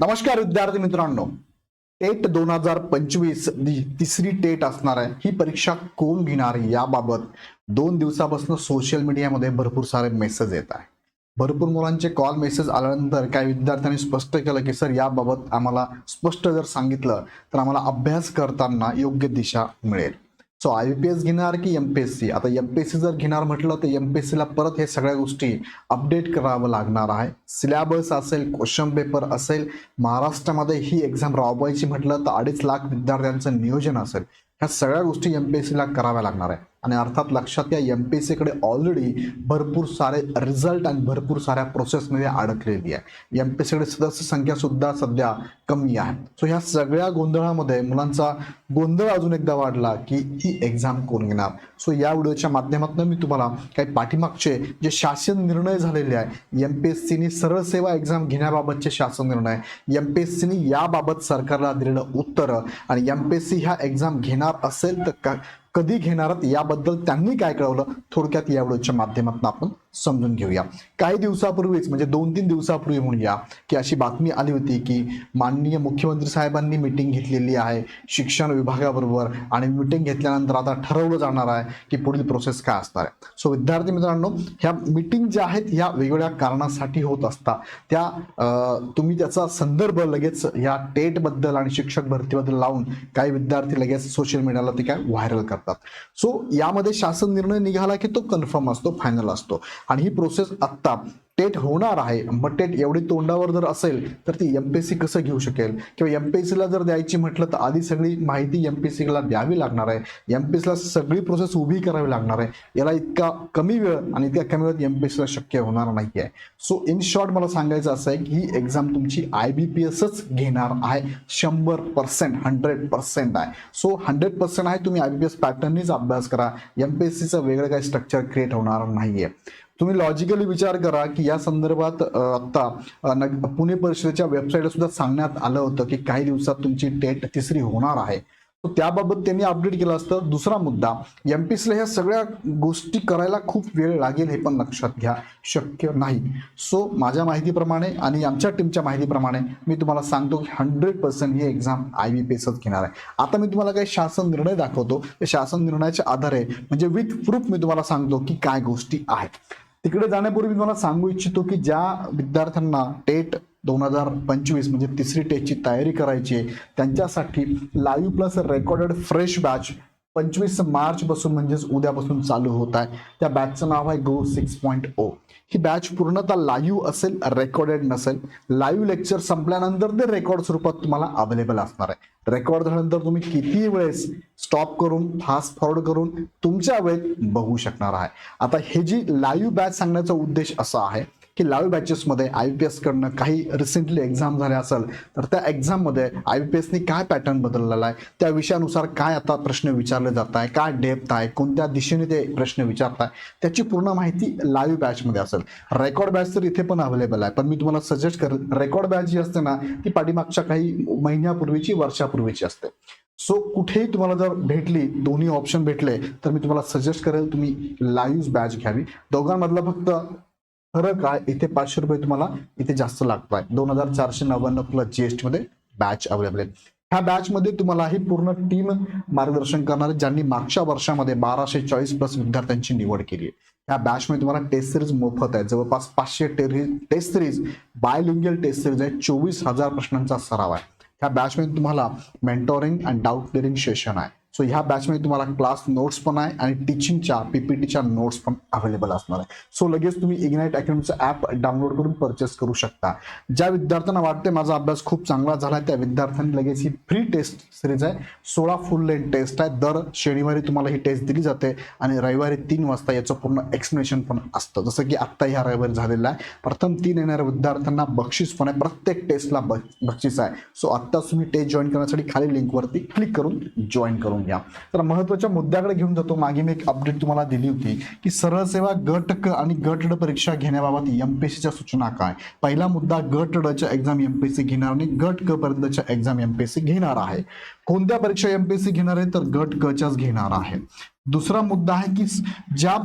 नमस्कार विद्यार्थी मित्रांनो. टेट दोन हजार पंचवीस तिसरी टेट असणार आहे ही परीक्षा कोण घेणार याबाबत दोन दिवसापासून सोशल मीडियामध्ये भरपूर सारे मेसेज येत आहे. भरपूर मुलांचे कॉल मेसेज आल्यानंतर काही विद्यार्थ्यांनी स्पष्ट केलं की सर याबाबत आम्हाला स्पष्ट जर सांगितलं तर आम्हाला अभ्यास करताना योग्य दिशा मिळेल. सो आय पी एस घेणार की एम पी एस सी आता एम पी एस सी जर घेणार म्हटलं तर एम पी एस सीला परत हे सगळ्या गोष्टी अपडेट करावं लागणार आहे. सिलेबस असेल क्वेश्चन पेपर असेल महाराष्ट्रामध्ये ही एक्झाम राबवायची म्हटलं तर अडीच लाख विद्यार्थ्यांचं नियोजन असेल. ह्या सगळ्या गोष्टी एम पी एस सीला कराव्या लागणार आहे. आणि अर्थात लक्षात या एम पी एस सीकडे ऑलरेडी भरपूर सारे रिझल्ट आणि भरपूर साऱ्या प्रोसेसमध्ये अडकलेली आहे. एम पी सीकडे सदस्य संख्यासुद्धा सध्या कमी आहे. सो ह्या सगळ्या गोंधळामध्ये मुलांचा गोंधळ अजून एकदा वाढला की ही एक्झाम कोण घेणार? सो या व्हिडिओच्या माध्यमातून मी तुम्हाला काही पाठीमागचे जे शासन निर्णय झालेले आहे एम पी एस सीने सरळ सेवा एक्झाम घेण्याबाबतचे शासन निर्णय एम पी एस सीने याबाबत सरकारला दिलेलं उत्तर आणि एम पी एस सी ह्या एक्झाम घेणार असेल तर का कधी घेणार याबद्दल त्यांनी काय कळवलं? थोडक्यात या व्हिडिओच्या माध्यमातून आपण समजून घेऊया. काही दिवसापूर्वीच म्हणजे दोन तीन दिवसापूर्वी म्हणूया की अशी बातमी आली होती की माननीय मुख्यमंत्री साहेबांनी मिटिंग घेतलेली आहे शिक्षण विभागाबरोबर आणि मिटिंग घेतल्यानंतर आता ठरवलं जाणार आहे की पुढील प्रोसेस काय असणार आहे. सो विद्यार्थी मित्रांनो ह्या मिटिंग ज्या आहेत ह्या वेगवेगळ्या कारणासाठी होत असतात. त्या अं, तुम्ही त्याचा संदर्भ लगेच ह्या टेटबद्दल आणि शिक्षक भरतीबद्दल लावून काही विद्यार्थी लगेच सोशल मीडियाला ते काय व्हायरल करतात. सो यामध्ये शासन निर्णय निघाला की तो कन्फर्म असतो फायनल असतो. आणि ही प्रोसेस आत्ता टेट होणार आहे. मग टेट एवढी तोंडावर जर असेल तर ती एम पी सी कसं घेऊ शकेल? किंवा एम पी सीला जर द्यायची म्हटलं तर आधी सगळी माहिती एम पी सीला द्यावी लागणार आहे. एम पी सीला सगळी प्रोसेस उभी करावी लागणार आहे. याला इतका कमी वेळ आणि इतक्या कमी वेळात एम पी सीला शक्य होणार नाही आहे सो इन शॉर्ट मला सांगायचं असं आहे की ही एक्झाम तुमची आय बी पी एसच घेणार आहे. शंभर पर्सेंट हंड्रेड पर्सेंट आहे. सो हंड्रेड पर्सेंट आहे तुम्ही आय बी पी एस पॅटर्ननीच अभ्यास करा. एम पी एस सीचं वेगळं काही स्ट्रक्चर क्रिएट होणार नाही आहे तुम्ही लॉजिकली विचार करा की या संदर्भात आता नग- पुणे परिषदेच्या वेबसाईटला सुद्धा सांगण्यात आलं होतं की काही दिवसात तुमची डेट तिसरी होणार आहे. त्याबाबत त्यांनी अपडेट केलं असतं. दुसरा मुद्दा एम पी ह्या सगळ्या गोष्टी करायला खूप वेळ लागेल हे पण लक्षात घ्या. शक्य नाही. सो माझ्या माहितीप्रमाणे आणि आमच्या टीमच्या माहितीप्रमाणे मी तुम्हाला सांगतो की हंड्रेड पर्सेंट ही एक्झाम आय बी पी एसच घेणार आहे. आता मी तुम्हाला काही शासन निर्णय दाखवतो. शासन निर्णयाच्या आधारे म्हणजे विथ प्रूफ मी तुम्हाला सांगतो की काय गोष्टी आहेत. तिकडे जाण्यापूर्वी मी तुम्हाला सांगू इच्छितो की ज्या विद्यार्थ्यांना टेट दोन हजार पंचवीस म्हणजे तिसरी टेटची तयारी करायची आहे त्यांच्यासाठी live plus recorded fresh batch पंचवीस मार्च पासून म्हणजेच उद्यापासून चालू होत आहे. त्या बॅचचं नाव आहे गो सिक्स पॉईंट ओ. ही बॅच पूर्णतः लाईव्ह असेल रेकॉर्डेड नसेल. लाईव्ह लेक्चर संपल्यानंतर ते रेकॉर्ड स्वरूपात तुम्हाला अवेलेबल असणार आहे. रेकॉर्ड झाल्यानंतर तुम्ही किती वेळेस स्टॉप करून फास्ट फॉरवर्ड करून तुमच्या वेळेत बघू शकणार आहे. आता हे जी लाईव्ह बॅच सांगण्याचा उद्देश असा आहे की लाईव्ह बॅचेसमध्ये आय पी एस कडनं काही रिसेंटली एक्झाम झाल्या असेल तर त्या एक्झाममध्ये आय पी एसनी काय पॅटर्न बदललेला आहे? त्या विषयानुसार काय आता प्रश्न विचारले जात आहे काय डेप्थ आहे? कोणत्या दिशेने ते प्रश्न विचारताय? त्याची पूर्ण माहिती लाईव्ह बॅचमध्ये असेल. रेकॉर्ड बॅच तर इथे पण अवेलेबल आहे पण मी तुम्हाला सजेस्ट करेल रेकॉर्ड बॅच जी असते ना ती पाठीमागच्या काही महिन्यापूर्वीची वर्षापूर्वीची असते. सो कुठेही तुम्हाला जर भेटली दोन्ही ऑप्शन भेटले तर मी तुम्हाला सजेस्ट करेल तुम्ही लाईव्ह बॅच घ्यावी. दोघांमधला फक्त फरक आहे इथे पाचशे रुपये तुम्हाला इथे जास्त लागत आहे दोन हजार चारशे नव्याण्णव प्लस जीएसटी मध्ये बॅच अवेलेबल आहे. ह्या बॅच मध्ये तुम्हाला ही पूर्ण टीम मार्गदर्शन करणार ज्यांनी मागच्या वर्षामध्ये बाराशे चाळीस प्लस विद्यार्थ्यांची निवड केली आहे. ह्या बॅच मध्ये तुम्हाला टेस्ट सिरीज मोफत आहे. जवळपास पाचशे test series bilingual test series आहे. चोवीस हजार प्रश्नांचा सराव आहे. ह्या बॅच मध्ये तुम्हाला mentoring and doubt clearing session आहे. सो ह्या बॅचमध्ये तुम्हाला क्लास नोट्स पण आहे आणि टीचिंगच्या पीपीटीच्या नोट्स पण अवेलेबल असणार आहे. सो लगेच तुम्ही इग्नाइट अकॅडमीचं ॲप डाउनलोड करून परचेस करू शकता. ज्या विद्यार्थ्यांना वाटते माझा अभ्यास खूप चांगला झाला आहे त्या विद्यार्थ्यांनी लगेच ही फ्री टेस्ट सिरीज आहे. सोळा फुल लेंथ टेस्ट आहे. दर शनिवारी तुम्हाला ही टेस्ट दिली जाते आणि रविवारी तीन वाजता याचं पूर्ण एक्सप्लेनेशन पण असतं. जसं की आत्ता ह्या रविवारी झालेलं आहे. प्रथम तीन येणाऱ्या विद्यार्थ्यांना बक्षीस पण आहे प्रत्येक टेस्टला ब बक्षीस आहे. सो आत्ता तुम्ही टेस्ट जॉईन करण्यासाठी खाली लिंकवरती क्लिक करून जॉईन करून घ्या. तर महत्त्वाच्या मुद्द्याकडे घेऊन जातो. मागे मी एक अपडेट तुम्हाला दिली होती की सरळ सेवा गट क आणि गट ड परीक्षा घेण्याबाबत एमपीएससीच्या सूचना काय? पहिला मुद्दा गट डच्या एक्झाम एमपीएससी घेणार आणि गट क पर्यंतच्या एक्झाम एमपीएससी घेणार आहे. कोणत्या परीक्षा एमपीएससी घेणार आहे? तर गट कच्याच घेणार आहे. दुसरा मुद्दा आहे की ज्या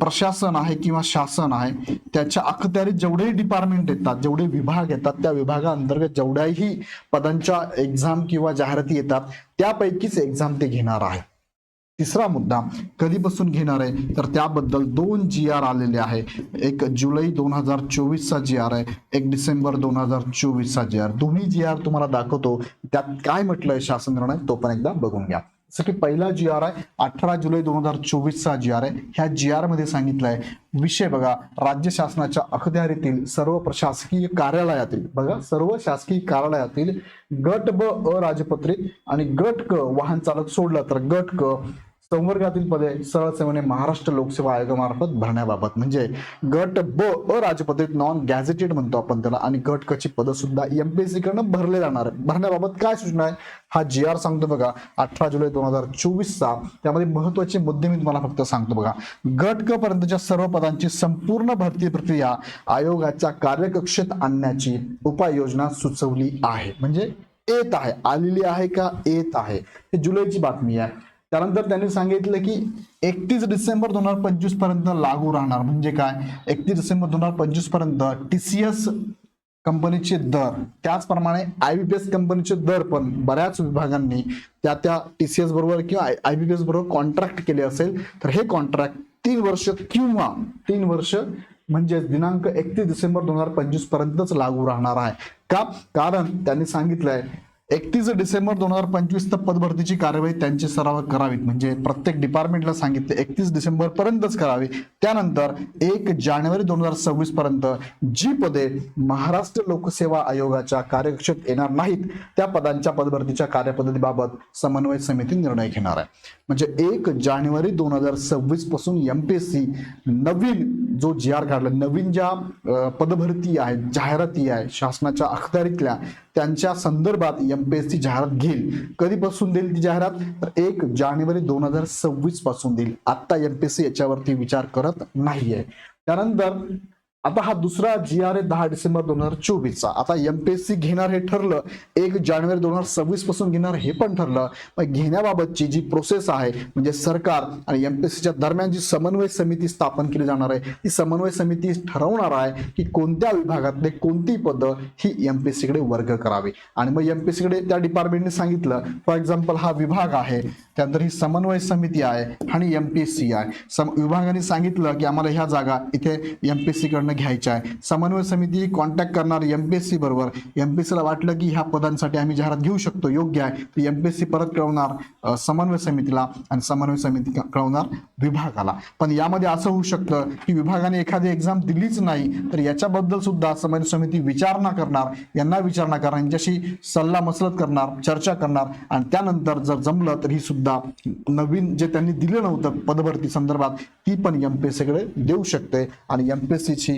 प्रशासन आहे किंवा शासन आहे त्याच्या अखत्यारीत जेवढेही डिपार्टमेंट येतात जेवढे विभाग येतात त्या विभागाअंतर्गत जेवढ्याही पदांच्या एक्झाम किंवा जाहिराती येतात त्यापैकीच एक्झाम ते घेणार आहे. तिसरा मुद्दा कधीपासून घेणार आहे? तर त्याबद्दल दोन जी आर आलेले आहे. एक जुलै दोन हजार चोवीसचा जी आर आहे एक डिसेंबर दोन हजार चोवीसचा जी आर दोन्ही जी आर तुम्हाला दाखवतो. त्यात काय म्हटलंय शासन निर्णय तो पण एकदा बघून घ्या. की पहिला जी आर आहे अठरा जुलै दोन हजार चोवीसचा जी आर आहे. ह्या जी आरमध्ये सांगितलंय विषय बघा राज्य शासनाच्या अखत्यारीतील सर्व प्रशासकीय कार्यालयातील बघा सर्व शासकीय कार्यालयातील गट ब अराजपत्रित आणि गट क वाहन चालक सोडलं तर गट क संवर्गातील पदे सरळ सेवेने महाराष्ट्र लोकसेवा आयोगामार्फत भरण्याबाबत. म्हणजे गट ब अराजपत्रित नॉन गॅझेटेड म्हणतो आपण त्याला. आणि गट कची पदं सुद्धा एमपीएससी कडनं भरले जाणार भरण्याबाबत काय सूचना आहे? हा जी आर सांगतो बघा. अठरा जुलै दोन हजार चोवीसचा. त्यामध्ये महत्त्वाचे मुद्दे मी तुम्हाला फक्त सांगतो बघा. गट क पर्यंतच्या सर्व पदांची संपूर्ण भरती प्रक्रिया आयोगाच्या कार्यकक्षेत आणण्याची उपाययोजना सुचवली आहे. म्हणजे येत आहे. आलेली आहे का? येत आहे. हे जुलैची बातमी आहे. त्यानंतर त्यांनी सांगितलं की एकतीस डिसेंबर दोन हजार पंचवीसपर्यंत लागू राहणार म्हणजे काय? एकतीस डिसेंबर दोन हजार पंचवीसपर्यंत टीसीएस कंपनीचे दर त्याचप्रमाणे आयबीपीएस कंपनीचे दर पण बऱ्याच विभागांनी त्या त्या टीसीएस बरोबर किंवा आयबीपीएस बरोबर कॉन्ट्रॅक्ट केले असेल तर हे कॉन्ट्रॅक्ट तीन वर्ष किंवा तीन वर्ष म्हणजे दिनांक एकतीस डिसेंबर दोन हजार पंचवीस पर्यंतच लागू राहणार आहे. का? कारण त्यांनी सांगितलंय एकतीस डिसेंबर दोन हजार पंचवीस तर पदभरतीची कार्यवाही त्यांचे सराव करावीत. म्हणजे प्रत्येक डिपार्टमेंटला सांगितले एकतीस डिसेंबर पर्यंतच करावी. त्यानंतर एक जानेवारी दोन हजार सव्वीस पर्यंत जी पदे महाराष्ट्र लोकसेवा आयोगाच्या कार्यकक्षेत येणार नाहीत त्या पदांच्या पदभरतीच्या कार्यपद्धतीबाबत समन्वय समिती निर्णय घेणार आहे. म्हणजे एक जानेवारी दोन हजार सव्वीसपासून एमपीएससी नवीन जो जी आर काढला नवीन ज्या पदभरती आहेत जाहिराती आहे शासनाच्या अखत्यारीतल्या त्यांच्या संदर्भात एमपीएससी जाहिरात घेईल. कधीपासून देईल ती जाहिरात? तर एक जानेवारी दोन हजार सव्वीसपासून देईल. आता एमपीएससी याच्यावरती विचार करत नाहीये. त्यानंतर आता हा दुसरा जी आर ए दहा डिसेंबर दोन हजार चोवीसचा. आता एमपीएससी घेणार हे ठरलं एक जानेवारी दोन हजार सव्वीसपासून घेणार हे पण ठरलं. पण घेण्याबाबतची जी प्रोसेस आहे म्हणजे सरकार आणि एमपीएससीच्या दरम्यान जी समन्वय समिती स्थापन केली जाणार आहे ती समन्वय समिती ठरवणार आहे की कोणत्या विभागातले कोणती पदं ही एमपीएससी कडे वर्ग करावी. आणि मग एमपीएससी कडे त्या डिपार्टमेंटने सांगितलं फॉर एक्झाम्पल हा विभाग आहे त्यानंतर ही समन्वय समिती आहे आणि एमपीएससी आहे. सम विभागाने सांगितलं की आम्हाला ह्या जागा इथे एमपीएससी कडनं घ्यायच्या आहे. समन्वय समिती कॉन्टॅक्ट करणार एमपीएससी बरोबर. एमपीएससी ला वाटलं की ह्या पदांसाठी आम्ही जाहिरात घेऊ शकतो योग्य आहे. तर एमपीएससी परत कळवणार समन्वय समितीला आणि समन्वय समिती कळवणार विभागाला. पण यामध्ये असं होऊ शकतं की विभागाने एखादी एक्झाम दिलीच नाही तर याच्याबद्दल सुद्धा समन्वय समिती विचारणा करणार यांना विचारणा करणार यांच्याशी सल्ला मसलत करणार चर्चा करणार आणि त्यानंतर जर जमलं तर ही सुद्धा नवीन जे त्यांनी दिलं नव्हतं पदभरती संदर्भात ती पण एम पी एस सीकडे देऊ शकते आणि एमपीएससी ची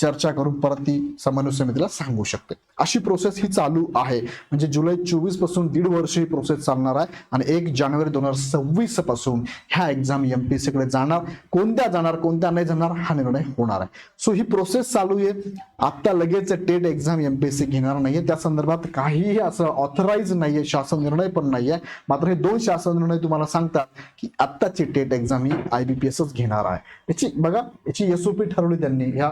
चर्चा करून परत ती समन्वय समितीला सांगू शकते. अशी प्रोसेस ही चालू आहे. म्हणजे जुलै चोवीसपासून दीड वर्ष ही प्रोसेस चालणार आहे आणि एक जानेवारी दोन हजार सव्वीसपासून ह्या एक्झाम एमपीएससी कडे जाणार. कोणत्या जाणार कोणत्या नाही जाणार हा निर्णय होणार आहे. सो ही प्रोसेस चालू आहे. आत्ता लगेच TET exam M P C घेणार नाहीये. त्या संदर्भात काहीही असं ऑथराईज नाहीये शासन निर्णय पण नाहीये. मात्र हे दोन शासन निर्णय तुम्हाला सांगतात की आत्ताची टेट एक्झाम ही आय बी पी एसच घेणार आहे. याची बघा याची एसओपी ठरवली त्यांनी ह्या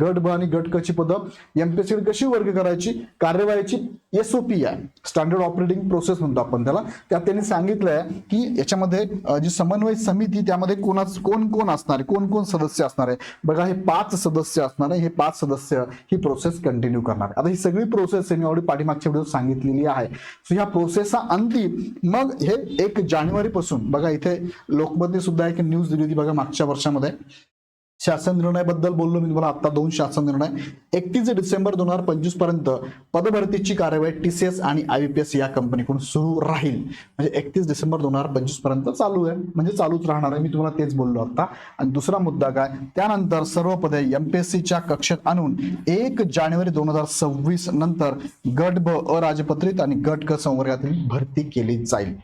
गट ब आणि गट कची पदं एमपीएससी कशी वर्ग करायची कार्यवाहीची एसओपी आहे. स्टँडर्ड ऑपरेटिंग प्रोसेस म्हणतो आपण त्याला. त्यात त्यांनी सांगितलंय की याच्यामध्ये जी समन्वय समिती त्यामध्ये कोणाच कोण कोण असणार आहे? कोण कोण सदस्य असणार आहे? बघा हे पाच सदस्य असणार आहे. हे पाच सदस्य ही प्रोसेस कंटिन्यू करणार. आता ही सगळी प्रोसेस त्यांनी ऑलरेडी पाठीमागच्या व्हिडिओ सांगितलेली आहे. सो ह्या प्रोसेसचा अंतिम मग हे एक जानेवारी पासून बघा इथे लोकमतने सुद्धा एक न्यूज दिली होती बघा मागच्या वर्षामध्ये. शासन निर्णयाबद्दल बोललो मी तुम्हाला आता दोन शासन निर्णय. एकतीस डिसेंबर दोन हजार पंचवीसपर्यंत पदभरतीची कार्यवाही टीसीएस आणि आयबीपीएस या कंपनीकडून सुरू राहील. म्हणजे एकतीस डिसेंबर दोन हजार पंचवीसपर्यंत चालू आहे. म्हणजे चालूच राहणार आहे. मी तुम्हाला तेच बोललो आता आणि दुसरा मुद्दा काय? त्यानंतर सर्व पदे एमपीएससीच्या कक्षेत आणून एक जानेवारी दोन हजार सव्वीस नंतर गट ब अराजपत्रित आणि गट क संवर्गातील भरती केली जाईल.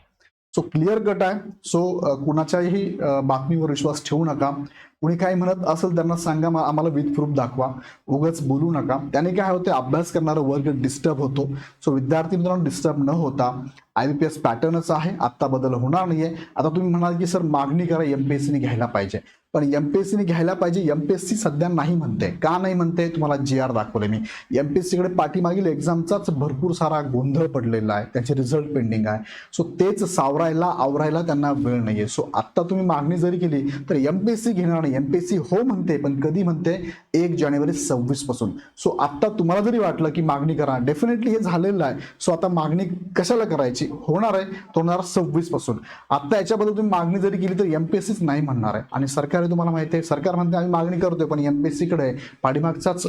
सो क्लिअर कट आहे. सो कुणाच्याही बातमीवर विश्वास ठेवू नका. कुणी काय म्हणत असेल त्यांना सांगा आम्हाला विथ प्रूफ दाखवा. उगाच बोलू नका. त्याने काय होते अभ्यास करणारा वर्ग डिस्टर्ब होतो. सो विद्यार्थी मित्रांनो डिस्टर्ब न होता आय बी पी एस पॅटर्नच आहे. आत्ता बदल होणार नाहीये. आता तुम्ही म्हणाल की सर मागणी करा एमपीएससीने घ्यायला पाहिजे. पण एमपीएससीने घ्यायला पाहिजे एमपीएससी सध्या नाही म्हणते. का नाही म्हणते? तुम्हाला जी आर दाखवले मी. एमपीएससीकडे पाठीमागील एक्झामचाच भरपूर सारा गोंधळ पडलेला आहे. त्याचे रिझल्ट पेंडिंग आहे. सो तेच सावरायला आवरायला त्यांना वेळ नाहीये. सो आत्ता तुम्ही मागणी जरी केली तर एमपीएससी घेणार नाही एमपीएससी हो म्हणते पण कधी म्हणते एक जानेवारी सव्वीसपासून. सो आत्ता तुम्हाला जरी वाटलं की मागणी करा डेफिनेटली हे झालेलं आहे. सो आता मागणी कशाला करायची? होणार आहे तो होणार सव्वीसपासून. आता याच्याबद्दल तुम्ही मागणी जरी केली तर एमपीएससीच नाही म्हणणार आहे. आणि सरकार तुम्हाला माहिती आहे सरकार म्हणते आम्ही मागणी करतोय पण एमपीएससी कडे पाठीमागचाच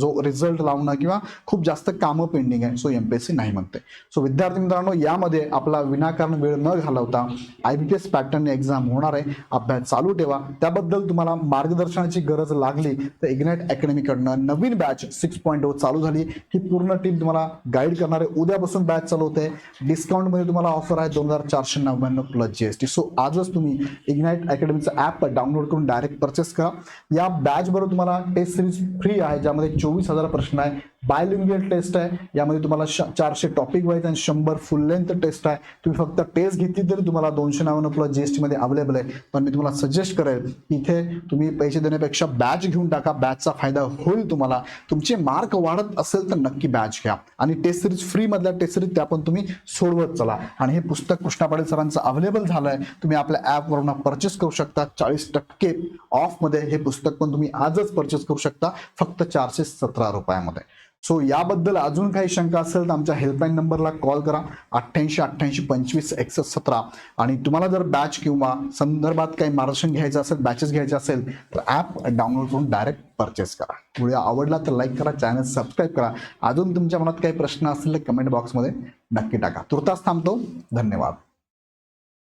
जो रिझल्ट लावणं किंवा खूप जास्त कामं पेंडिंग आहे सो एमपीएससी नाही म्हणते. सो विद्यार्थी मित्रांनो यामध्ये आपला विनाकारण वेळ न घालवता I B P S pattern exam होणार आहे. अभ्यास चालू ठेवा. त्याबद्दल तुम्हाला मार्गदर्शनाची गरज लागली तर इग्नाइट अकॅडमीकडनं नवीन बॅच सिक्स पॉईंट ओ चालू झाली. ही पूर्ण टीम तुम्हाला गाईड करणारे. उद्यापासून बॅच चालू होते. डिस्काउंटमध्ये तुम्हाला ऑफर आहे दोन हजार चारशे नव्याण्णव plus G S T so आजच तुम्ही इग्नाइट अकॅडमीचं ॲप डाउनलोड करून डायरेक्ट परचेस करा. या बॅच बरोबर तुम्हाला टेस्ट सिरीज फ्री आहे ज्यामध्ये चोवीस हजार प्रश्न आहे. बायलिंग्युअल टेस्ट आहे. यामध्ये तुम्हाला चारशे टॉपिक वाईज आणि शंभर फुल लेंथ टेस्ट आहे. तुम्ही फक्त टेस्ट घेतली तरी तुम्हाला दोनशे नव्याण्णव प्लस जीएसटीमध्ये अवेलेबल आहे. पण मी तुम्हाला सजेस्ट करेल इथे तुम्ही पैसे देण्यापेक्षा बॅच घेऊन टाका. बॅचचा फायदा होईल तुम्हाला. तुमचे मार्क वाढत असेल तर नक्की बॅच घ्या. आणि टेस्ट सिरीज फ्री मधल्या टेस्ट सिरीज त्या पण तुम्ही सोडवत चला. आणि हे पुस्तक कृष्णा पाटील सरांचं अवेलेबल झालं आहे तुम्ही आपल्या ॲपवरून परचेस करू शकता. चाळीस टक्के ऑफमध्ये हे पुस्तक पण तुम्ही आजच परचेस करू शकता. फक्त चारशे सतरा रुपयामध्ये. सो याबद्दल अजून काही शंका असेल तर आमच्या हेल्पलाईन नंबरला कॉल करा. अठ्ठ्याऐंशी अठ्ठ्याऐंशी पंचवीस एकसष्ट सतरा. आणि तुम्हाला जर बॅच किंवा संदर्भात काही मार्गदर्शन घ्यायचं असेल बॅचेस घ्यायचे असेल तर ॲप डाउनलोड करून डायरेक्ट परचेस करा. व्हिडिओ आवडला तर लाईक करा चॅनल सबस्क्राईब करा. अजून तुमच्या मनात काही प्रश्न असतील तर कमेंट बॉक्समध्ये नक्की टाका. तुर्तास थांबतो. धन्यवाद.